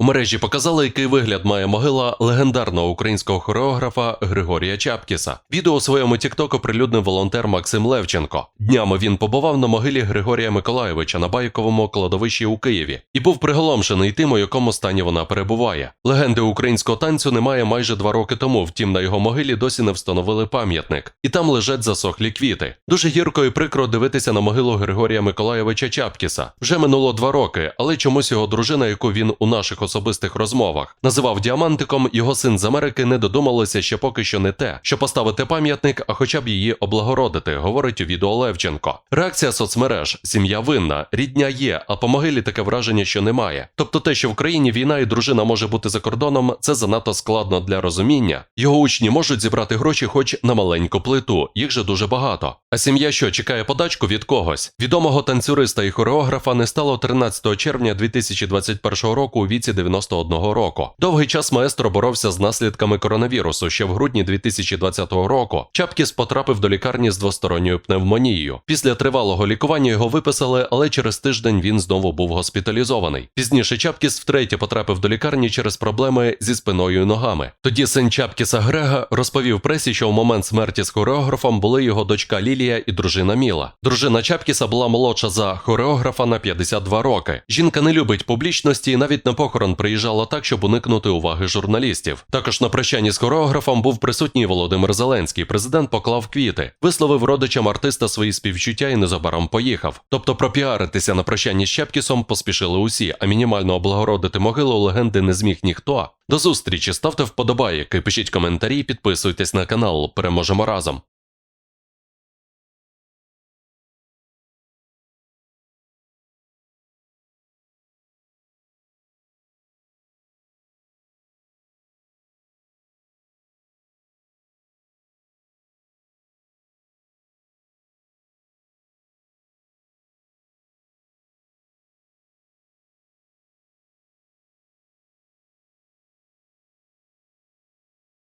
У мережі показали, який вигляд має могила легендарного українського хореографа Григорія Чапкіса. Відео у своєму тікток оприлюднив волонтер Максим Левченко. Днями він побував на могилі Григорія Миколаєвича на байковому кладовищі у Києві і був приголомшений тим, у якому стані вона перебуває. Легенди українського танцю немає майже два роки тому. Втім, на його могилі досі не встановили пам'ятник, і там лежать засохлі квіти. Дуже гірко і прикро дивитися на могилу Григорія Миколаєвича Чапкіса. Вже минуло два роки, але чомусь його дружина, яку він у наших особистих розмовах називав діамантиком, його син з Америки не додумалися ще поки що не те, що поставити пам'ятник, а хоча б її облагородити, говорить у відео Левченко. Реакція соцмереж: сім'я винна, рідня є, а по могилі таке враження, що немає. Тобто, те, що в країні війна і дружина може бути за кордоном, це занадто складно для розуміння. Його учні можуть зібрати гроші, хоч на маленьку плиту, їх же дуже багато. А сім'я, що чекає подачку від когось, відомого танцюриста і хореографа не стало 13 червня 2021 року у віці 91 року. Довгий час маестро боровся з наслідками коронавірусу. Ще в грудні 2020 року Чапкіс потрапив до лікарні з двосторонньою пневмонією. Після тривалого лікування його виписали, але через тиждень він знову був госпіталізований. Пізніше Чапкіс втретє потрапив до лікарні через проблеми зі спиною і ногами. Тоді син Чапкіса Грега розповів пресі, що в момент смерті з хореографом були його дочка Лілія і дружина Міла. Дружина Чапкіса була молодша за хореографа на 52 роки. Жінка не любить публічності і навіть на похорон приїжджала так, щоб уникнути уваги журналістів. Також на прощанні з хореографом був присутній Володимир Зеленський. Президент поклав квіти, висловив родичам артиста свої співчуття і незабаром поїхав. Тобто пропіаритися на прощанні з Чапкісом поспішили усі, а мінімально облагородити могилу легенди не зміг ніхто. До зустрічі, ставте вподобайки, пишіть коментарі, підписуйтесь на канал. Переможемо разом.